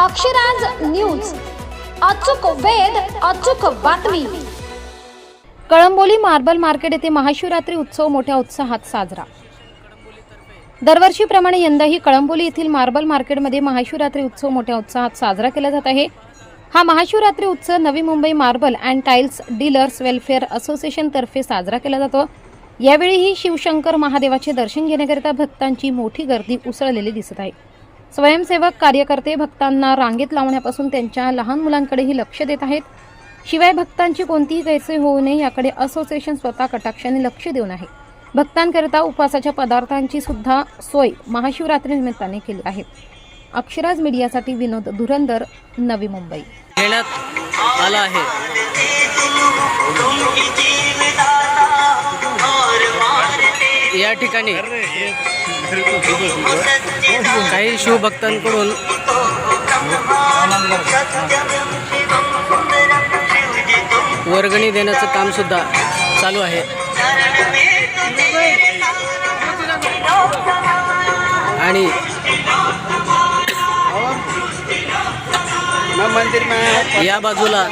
Akshraj news. अचूक वेद अचूक बातमी. कळंबोली मार्बल मार्केट येथे महाशिवरात्री उत्सव मोठ्या उत्साहात साजरा. दरवर्षीप्रमाणे यंदाही कळंबोली येथील मार्बल मार्केटमध्ये महाशिवरात्री उत्सव मोठ्या उत्साहात साजरा केला जात आहे. हा महाशिवरात्री उत्सव Navi Mumbai marble and tiles dealers welfare असोसिएशनतर्फे साजरा केला जातो. यावेळीही शिवशंकर महादेवाचे दर्शन घेण्याकरिता भक्तांची मोठी गर्दी उसळलेली दिसत आहे. स्वयंसेवक कार्यकर्ते भक्तांना रांगेत लावण्यापासून त्यांच्या लहान मुलांकडेही लक्ष देत आहेत. शिवाय भक्तांची कोणतीही गैरसोय होऊ नये याकडे असोसिएशन स्वतः कटाक्षाने लक्ष देऊन आहे. भक्तांकरिता उपवासाच्या पदार्थांची सुद्धा सोय महाशिवरात्री निमित्ताने केली आहे. अक्षराज मीडियासाठी विनोद धुरंदर नवी मुंबई. घेण्यात आला आहे. या ठिकाणी काही शिवभक्तांकडून वर्गणी देण्याचं काम सुद्धा चालू आहे. आणि या बाजूला